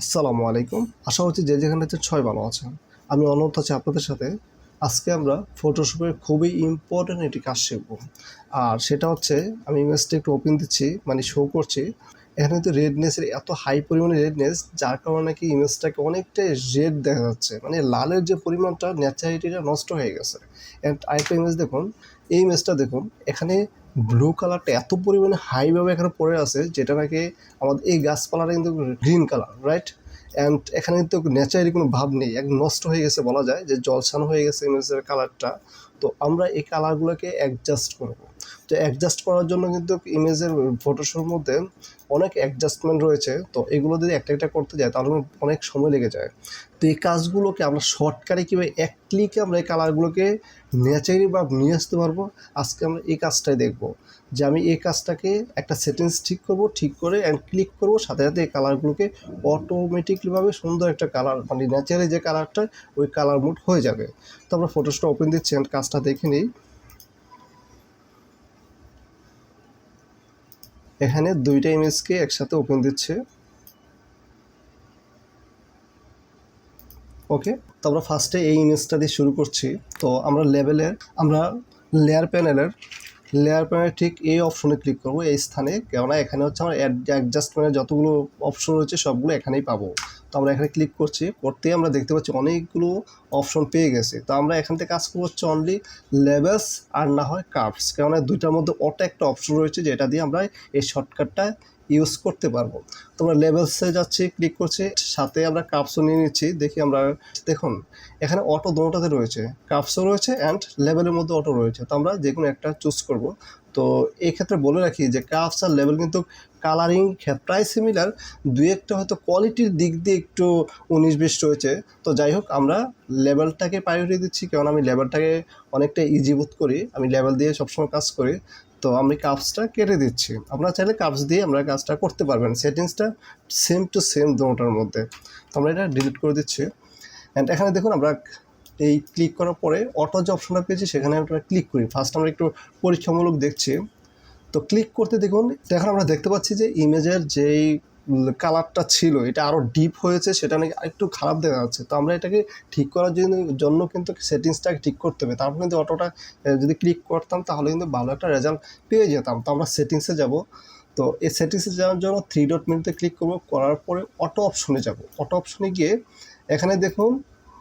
আসসালামু আলাইকুম। আশা করছি যে যেখানে আছেন ছয় ভালো আছেন। আমি অনন্ত আছি আপনাদের সাথে, আজকে আমরা ফটোশপের খুবই ইম্পর্ট্যান্ট একটি কাজ শিখব। আর সেটা হচ্ছে, আমি ইমেজটা একটু ওপেন দিচ্ছি মানে শো করছি। এখানে কিন্তু রেডনেসের এত হাই পরিমাণে রেডনেস যার কারণে নাকি ইমেজটাকে অনেকটাই রেড দেখা যাচ্ছে। মানে লালের যে পরিমাণটা ন্যাচারিটিটা নষ্ট হয়ে গেছে। অ্যান্ড আরেকটা ইমেজ দেখুন, এই ইমেজটা দেখুন, এখানে ব্লু কালারটা এত পরিমাণে হাইভাবে এখানে পড়ে আছে, যেটা নাকি আমাদের এই গাছপালাটা কিন্তু গ্রিন কালার রাইট অ্যান্ড এখানে কিন্তু ন্যাচারালি কোনো ভাব নেই, এক নষ্ট হয়ে গেছে বলা যায়, যে জলছানো হয়ে গেছে ইমেজের কালারটা তো আমরা এই কালারগুলোকে অ্যাডজাস্ট করব। তো অ্যাডজাস্ট করার জন্য কিন্তু ইমেজের ফটোশোর মধ্যে অনেক অ্যাডজাস্টমেন্ট রয়েছে। তো এগুলো যদি একটা একটা করতে যায় তাহলে অনেক সময় লেগে যায়। তো এই কাজগুলোকে আমরা শর্টকাটে কীভাবে এক ক্লিকে আমরা এই কালারগুলোকে ন্যাচারালি বা নিয়ে আসতে পারব। আজকে আমরা এই কাজটাই দেখব যে আমি এই কাজটাকে একটা সেটিংস ঠিক করব, ঠিক করে অ্যান্ড ক্লিক করব, সাথে সাথে এই কালারগুলোকে অটোমেটিকলিভাবে সুন্দর একটা কালার মানে ন্যাচারালি যে কালারটা ওই কালার মুড হয়ে যাবে। তো আমরা ফটোসটা ওপেন দিচ্ছি অ্যান্ড কাজটা দেখে নিই। এখানে দুইটা ইমেজকে একসাথে ওপেন দিচ্ছে। ওকে তো আমরা ফার্স্টে এই ইমেজটা দিয়ে শুরু করছি। তো আমরা লেভেলের আমরা লেয়ার প্যানেলের লেয়ার প্যানেল ঠিক এই অপশনে ক্লিক করব। এই স্থানে কেননা এখানে হচ্ছে আমার অ্যাডজাস্টমেন্টের যতগুলো অপশন রয়েছে সবগুলো এখানেই পাবো। তো আমরা এখানে ক্লিক করছি করতেই আমরা দেখতে পাচ্ছি অনেকগুলো অপশন পেয়ে গেছি। তো আমরা এখান থেকে কাজ করব হচ্ছে অনলি লেভেলস আর না হয় কার্ভস কেননা দুইটার মধ্যে অটো একটা অপশন রয়েছে যেটা দিয়ে আমরা এই শর্টকাটটা ইউজ করতে পারব। তোমরা লেভেলসে যাচ্ছি ক্লিক করছি, সাথে আমরা কাপসও নিয়ে নিচ্ছি, দেখি আমরা দেখুন, এখানে অটো দুটোতে রয়েছে কাপসও রয়েছে অ্যান্ড লেভেলের মধ্যে অটো রয়েছে। তো আমরা যে কোনো একটা চুজ করব। তো এই ক্ষেত্রে বলে রাখি যে কাপস আর লেভেল কিন্তু কালারিং প্রায় সিমিলার দুই একটা হয়তো কোয়ালিটির দিক দিয়ে একটু উনিশ বিশ রয়েছে। তো যাই হোক, আমরা লেভেলটাকে প্রায়োরিটি দিচ্ছি কারণ আমি লেভেলটাকে অনেকটা ইজি বোধ করি। আমি লেভেল দিয়ে সবসময় কাজ করি। তো আমি কাপসটা কেটে দিচ্ছি। আপনারা চাইলে কাপস দিয়ে আমরা কাজটা করতে পারবেন। সেটিংসটা সেম টু সেম দুটোটার মধ্যে। তো আমরা এটা ডিলিট করে দিচ্ছি। অ্যান্ড এখানে দেখুন, আমরা এই ক্লিক করার পরে অটো যে অপশনটা পেয়েছি, সেখানে আমরা ক্লিক করি। ফার্স্ট আমরা একটু পরীক্ষামূলক দেখছি। তো ক্লিক করতে দেখুন এখন আমরা দেখতে পাচ্ছি যে ইমেজের যেই কালারটা ছিল, এটা আরও ডিপ হয়েছে, সেটা নাকি আরেকটু খারাপ দেখা যাচ্ছে। তো আমরা এটাকে ঠিক করার জন্য জন্য কিন্তু সেটিংসটাকে ঠিক করতে হবে। তারপর কিন্তু অটোটা যদি ক্লিক করতাম, তাহলে কিন্তু ভালো একটা রেজাল্ট পেয়ে যেতাম। তো আমরা সেটিংসে যাব। তো এই সেটিংসে যাওয়ার জন্য থ্রি ডট মেনুতে ক্লিক করব। করার পরে অটো অপশনে যাব। অটো অপশনে গিয়ে, এখানে দেখুন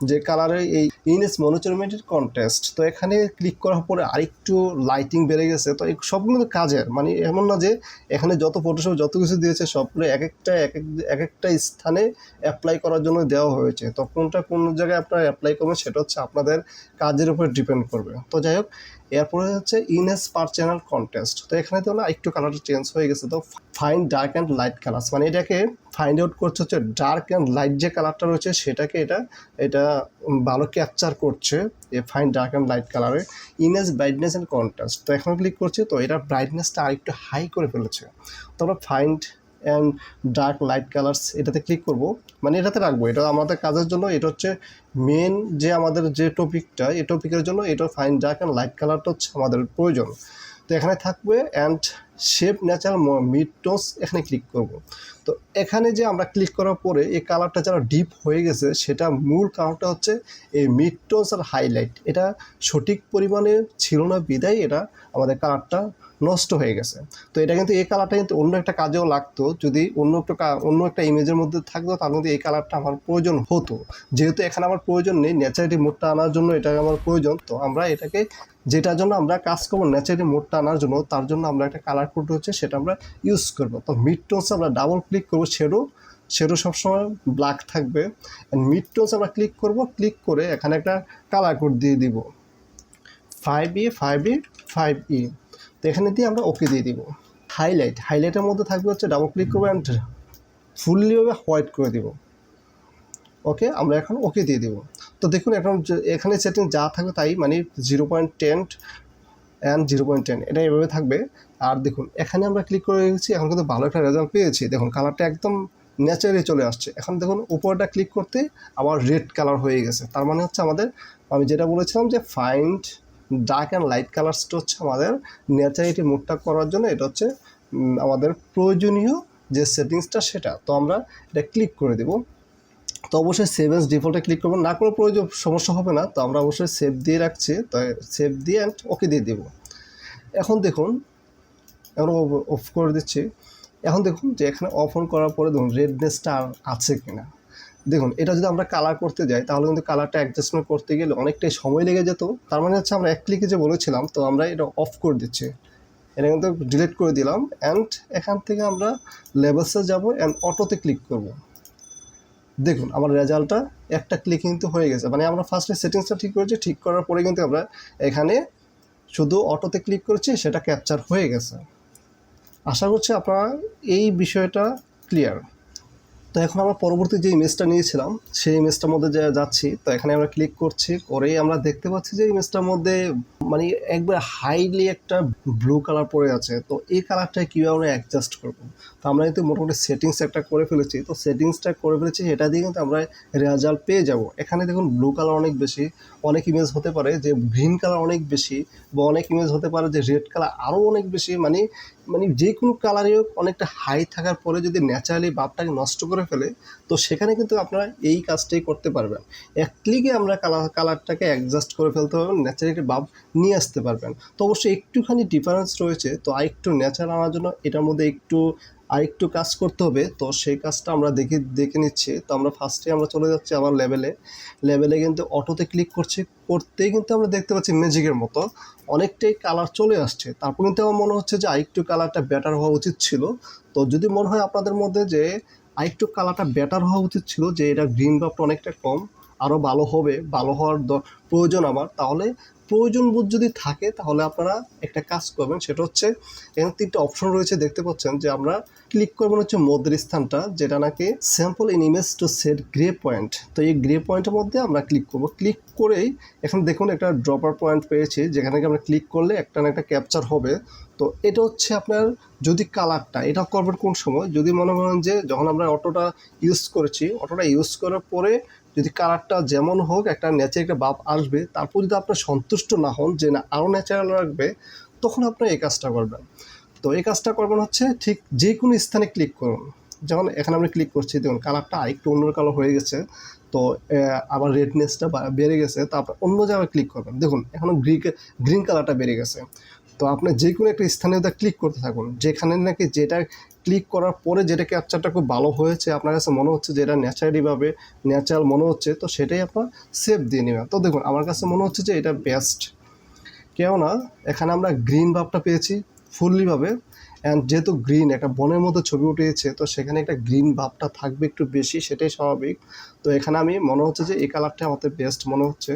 যে কালারের এই ইনএস মনোচরমেন্টের কন্টেস্ট তো এখানে ক্লিক করার পরে আরেকটু লাইটিং বেড়ে গেছে। তো সবগুলো তো কাজের মানে এমন না যে এখানে যত ফটোশপ যত কিছু দিয়েছে, সবগুলো এক একটা, এক এক এক একটা স্থানে অ্যাপ্লাই করার জন্য দেওয়া হয়েছে। তো কোনটা কোন জায়গায় আপনারা অ্যাপ্লাই করবেন, সেটা হচ্ছে আপনাদের কাজের উপর ডিপেন্ড করবে। তো যাই হোক এরপরে হচ্ছে ইনএস পার চ্যানেল কন্টেস্ট তো এখানে তো একটু কালারটা চেঞ্জ হয়ে গেছে। তো find dark and light colours মানে এটাকে ফাইন্ড আউট করছে হচ্ছে ডার্ক অ্যান্ড লাইট যে কালারটা রয়েছে, সেটাকে এটা এটা ভালো ক্যাপচার করছে এই ফাইন ডার্ক অ্যান্ড লাইট কালারে ইনএস ব্রাইটনেস অ্যান্ড কন্ট্রাস্ট তো এখন ক্লিক করছে, তো এটা ব্রাইটনেসটা আরেকটু হাই করে ফেলেছে। তো আমরা find and dark light colours এটাতে ক্লিক করব। মানে এটাতে রাখব, এটা আমাদের কাজের জন্য, এটা হচ্ছে মেন যে আমাদের যে টপিকটা এই টপিকের জন্য এটা ফাইন ডার্ক অ্যান্ড লাইট কালারটা হচ্ছে আমাদের প্রয়োজন। তো এখানে থাকবে and shape natural mid tones এখানে ক্লিক করব। তো এখানে যে আমরা ক্লিক করার পরে এই কালারটা যারা ডিপ হয়ে গেছে, সেটা মূল কারণটা হচ্ছে এই মিড টোস আর হাইলাইট এটা সঠিক পরিমাণে ছিল না বিদায়, এটা আমাদের কালারটা নষ্ট হয়ে গেছে। তো এটা কিন্তু এই কালারটা কিন্তু অন্য একটা কাজেও লাগতো। যদি অন্য একটা অন্য একটা ইমেজের মধ্যে থাকতো, তাহলে কিন্তু এই কালারটা আমার প্রয়োজন হতো। যেহেতু এখানে আমার প্রয়োজন নেই ন্যাচারালি মোডটা আনার জন্য এটা আমার প্রয়োজন। তো আমরা এটাকে, যেটার জন্য আমরা কাজ করব ন্যাচারালি মোডটা আনার জন্য, তার জন্য আমরা একটা কালার কোড হচ্ছে সেটা আমরা ইউজ করব। তো মিড টোনস আমরা ডাবল ক্লিক করব শেডো শেডো সবসময় ব্ল্যাক থাকবে। মিড টোনস আমরা ক্লিক করব ক্লিক করে এখানে একটা কালার কোড দিয়ে দিব। Five E five E five E তো এখানে দিয়ে আমরা ওকে দিয়ে দিব। হাইলাইট হাইলাইটের মধ্যে থাকবে হচ্ছে ডাবল ক্লিক করব অ্যান্ড ফুললিভাবে হোয়াইট করে দিব। ওকে আমরা এখন ওকে দিয়ে দিব। তো দেখুন, এখন এখানে সেটিং যা থাকবে তাই মানে zero point ten and zero point ten এটা এভাবে থাকবে। আর দেখুন, এখানে আমরা ক্লিক করে রেখেছি এখন কিন্তু ভালো একটা রেজাল্ট পেয়েছি। দেখুন কালারটা একদম ন্যাচারালি চলে আসছে। এখন দেখুন, উপরটা ক্লিক করতে আবার রেড কালার হয়ে গেছে। তার মানে হচ্ছে আমাদের, আমি যেটা বলেছিলাম যে ফাইন্ড ডার্ক অ্যান্ড লাইট কালার্সটা হচ্ছে আমাদের ন্যাচারিটি মুডটা করার জন্য। এটা হচ্ছে আমাদের প্রয়োজনীয় যে সেটিংসটা সেটা। তো আমরা এটা ক্লিক করে দেব। তো অবশ্যই সেভ এস ডিফল্টে ক্লিক করব। না কোনো প্রয়োজন, সমস্যা হবে না। তো আমরা অবশ্যই সেভ দিয়ে রাখছি। তো সেভ দিয়ে অ্যান্ড ওকে দিয়ে দেবো। এখন দেখুন এখন অফ করে দিচ্ছি। এখন দেখুন যে এখানে অফ অন করার পরে দেখুন রেডনেসটা আর আছে কিনা। দেখুন, এটা যদি আমরা কালার করতে যাই, তাহলে কিন্তু কালারটা অ্যাডজাস্টমেন্ট করতে গেলে অনেকটাই সময় লেগে যেত। তার মানে হচ্ছে আমরা এক ক্লিকে যে বলেছিলাম, তো আমরা এটা অফ করে দিচ্ছি। এটা কিন্তু ডিলিট করে দিলাম অ্যান্ড এখান থেকে আমরা লেভেলসে যাব অ্যান্ড অটোতে ক্লিক করব। দেখুন, আমার রেজাল্টটা একটা ক্লিক কিন্তু হয়ে গেছে। মানে আমরা ফার্স্টে সেটিংসটা ঠিক করেছি, ঠিক করার পরে কিন্তু আমরা এখানে শুধু অটোতে ক্লিক করেছি, সেটা ক্যাপচার হয়ে গেছে। আশা করছি আপনারা এই বিষয়টা ক্লিয়ার তো এখন আমরা পরবর্তী যে ইমেজটা নিয়েছিলাম, সেই ইমেজটার মধ্যে যা যাচ্ছি, তো এখানে আমরা ক্লিক করছি, করেই আমরা দেখতে পাচ্ছি যে ইমেজটার মধ্যে মানে একবার হাইলি একটা ব্লু কালার পড়ে আছে। তো এই কালারটা কীভাবে আমরা অ্যাডজাস্ট করব? তো আমরা কিন্তু মোটামুটি সেটিংস একটা করে ফেলেছি। তো সেটিংসটা করে ফেলেছি, এটা দিয়ে কিন্তু আমরা রেজাল্ট পেয়ে যাব। এখানে দেখুন ব্লু কালার অনেক বেশি, অনেক ইমেজ হতে পারে যে গ্রিন কালার অনেক বেশি, বা অনেক ইমেজ হতে পারে যে রেড কালার আরও অনেক বেশি মানে মানে যে কোনো কালারে হোক, অনেকটা হাই থাকার পরে যদি ন্যাচারালি বাপটাকে নষ্ট করে ফেলে, তো সেখানে কিন্তু আপনারা এই কাজটাই করতে পারবেন। এক ক্লিকে আমরা কালার কালারটাকে অ্যাডজাস্ট করে ফেলতে পারবেন ন্যাচারালি বাপ নিয়ে আসতে পারবেন। তো অবশ্যই একটুখানি ডিফারেন্স রয়েছে, তো আর একটু ন্যাচারাল আনার জন্য এটার মধ্যে একটু আরেকটু কাজ করতে হবে। তো সেই কাজটা আমরা দেখে দেখে নিচ্ছি। তো আমরা ফার্স্টে আমরা চলে যাচ্ছি আমার লেভেলে লেভেলে কিন্তু অটোতে ক্লিক করছি। করতেই কিন্তু আমরা দেখতে পাচ্ছি ম্যাজিকের মতো। অনেকটাই কালার চলে আসছে। তারপর কিন্তু আমার মনে হচ্ছে যে আরেকটু কালারটা বেটার হওয়া উচিত ছিল। তো যদি মনে হয় আপনাদের মধ্যে যে আরেকটু কালারটা বেটার হওয়া উচিত ছিল, যে এটা গ্রিন বাপটা অনেকটা কম আরও ভালো হবে, ভালো হওয়ার প্রয়োজন আমার, তাহলে প্রয়োজন বোধ যদি থাকে, তাহলে আপনারা একটা কাজ করবেন, সেটা হচ্ছে এখানে তিনটা অপশন রয়েছে, দেখতে পাচ্ছেন যে আমরা ক্লিক করবেন হচ্ছে মধ্যের স্থানটা, যেটা নাকি sample in image to set grey point তো এই গ্রে পয়েন্টের মধ্যে আমরা ক্লিক করব। ক্লিক করেই এখন দেখুন একটা ড্রপার পয়েন্ট পেয়েছি, যেখানে আমরা ক্লিক করলে একটা না একটা ক্যাপচার হবে। তো এটা হচ্ছে আপনার যদি কালারটা এটা করবেন কোন সময়? যদি মনে করেন যে যখন আমরা অটোটা ইউজ করেছি, অটোটা ইউজ করার পরে যদি কালারটা যেমন হোক, একটা ন্যাচারাল একটা ভাব আসবে, তারপর যদি আপনার সন্তুষ্ট না হন যে না আরও ন্যাচারাল রাখবে তখন আপনার এই কাজটা করবেন। তো এই কাজটা করবেন হচ্ছে ঠিক যে কোনো স্থানে ক্লিক করুন। যেমন এখানে আমরা ক্লিক করছি, দেখুন কালারটা আরেকটু অন্য কালার হয়ে গেছে, তো আবার রেডনেসটা বেড়ে গেছে, তারপর অন্য জায়গায় ক্লিক করবেন। দেখুন, এখন গ্রিন গ্রিন কালারটা বেড়ে গেছে। তো আপনি যে কোনো একটা স্থানে ওটা ক্লিক করতে থাকুন। যেখানে নাকি যেটা ক্লিক করার পরে যেটা ক্যাপচারটা খুব ভালো হয়েছে, আপনার কাছে মনে হচ্ছে যে এটা ন্যাচারালিভাবে ন্যাচারাল মনে হচ্ছে, তো সেটাই আপনার সেভ দিয়ে নেবেন। তো দেখুন, আমার কাছে মনে হচ্ছে যে এটা বেস্ট কেননা এখানে আমরা গ্রিন ভাবটা পেয়েছি ফুললিভাবে অ্যান্ড যেহেতু গ্রিন একটা বনের মধ্যে ছবি উঠেছে, তো সেখানে একটা গ্রিন ভাবটা থাকবে একটু বেশি, সেটাই স্বাভাবিক। তো এখানে আমি মনে হচ্ছে যে এই কালারটা আমাদের বেস্ট মনে হচ্ছে।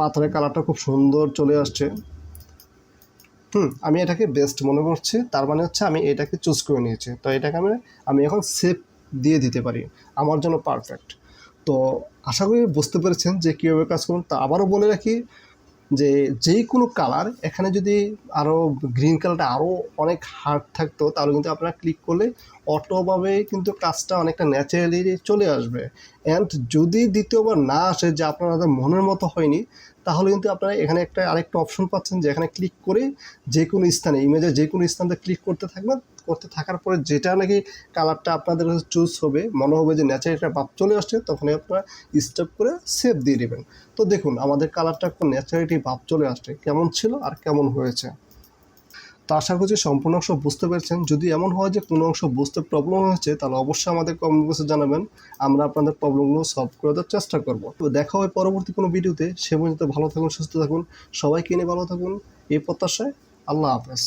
পাথরের কালারটা খুব সুন্দর চলে আসছে। হুম, আমি এটাকে বেস্ট মনে করছি। তার মানে হচ্ছে আমি এটাকে চুজ করে নিয়েছি। তো এটাকে আমি আমি এখন সেভ দিয়ে দিতে পারি। আমার জন্য পারফেক্ট তো আশা করি বুঝতে পেরেছেন যে কীভাবে কাজ করুন। তা আবারও বলে রাখি যে যেই কোনো কালার এখানে যদি আরও গ্রিন কালারটা আরও অনেক হার্ড থাকতো, তাহলে কিন্তু আপনারা ক্লিক করলে অটোভাবে কিন্তু কাজটা অনেকটা ন্যাচারালি চলে আসবে। অ্যান্ড যদি দ্বিতীয়বার না আসে, যে আপনাদের মনের মতো হয়নি, তাহলে কিন্তু আপনারা এখানে একটা আরেকটা অপশন পাচ্ছেন, যে এখানে ক্লিক করে যে কোনো স্থানে ইমেজের যে কোনো স্থানে ক্লিক করতে থাকবেন করতে থাকার পরে যেটা নাকি কালারটা আপনাদের কাছে চুজ হবে, মনে হবে যে ন্যাচারাল একটা চলে আসছে, তখনই আপনারা স্টেপ করে সেভ দিয়ে দেবেন। তো দেখুন, আমাদের কালারটা এখন ন্যাচারালিটি ভাব চলে আসছে, কেমন ছিল আর কেমন হয়েছে। তো আশা করছি সম্পূর্ণ অংশ বুঝতে পেরেছেন। যদি এমন হয় যে কোনো অংশ বুঝতে প্রবলেম হয়েছে, তাহলে অবশ্যই আমাদের কমেন্ট বক্সে জানাবেন। আমরা আপনাদের প্রবলেমগুলো সলভ করে দেওয়ার চেষ্টা করব। তো দেখা হয় পরবর্তী কোনো ভিডিওতে। সে পর্যন্ত ভালো থাকুন, সুস্থ থাকুন। সবাইকে নিয়ে ভালো থাকুন। এই প্রত্যাশায় আল্লাহ হাফেজ।